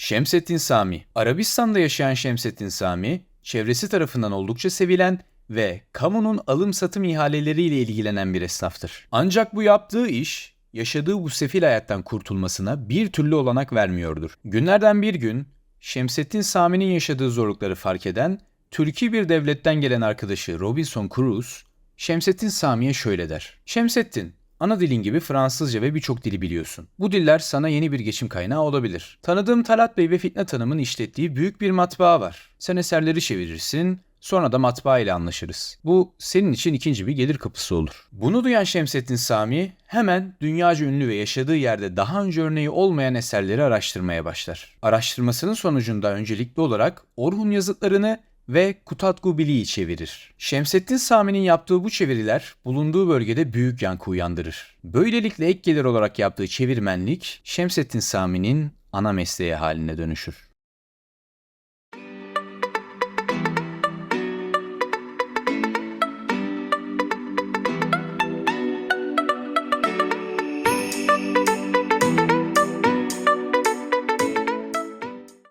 Şemsettin Sami Arabistan'da yaşayan Şemsettin Sami, çevresi tarafından oldukça sevilen ve kamunun alım satım ihaleleriyle ilgilenen bir esnaftır. Ancak bu yaptığı iş, yaşadığı bu sefil hayattan kurtulmasına bir türlü olanak vermiyordur. Günlerden bir gün, Şemsettin Sami'nin yaşadığı zorlukları fark eden, Türkiye bir devletten gelen arkadaşı Robinson Crusoe, Şemsettin Sami'ye şöyle der. Şemsettin, ana dilin gibi Fransızca ve birçok dili biliyorsun. Bu diller sana yeni bir geçim kaynağı olabilir. Tanıdığım Talat Bey ve Fitnat Hanım'ın işlettiği büyük bir matbaa var. Sen eserleri çevirirsin, sonra da matbaa ile anlaşırız. Bu senin için ikinci bir gelir kapısı olur. Bunu duyan Şemsettin Sami hemen dünyaca ünlü ve yaşadığı yerde daha önce örneği olmayan eserleri araştırmaya başlar. Araştırmasının sonucunda öncelikli olarak Orhun yazıtlarını ve Kutatku Bili'yi çevirir. Şemsettin Sami'nin yaptığı bu çeviriler bulunduğu bölgede büyük yankı uyandırır. Böylelikle ek gelir olarak yaptığı çevirmenlik Şemsettin Sami'nin ana mesleği haline dönüşür.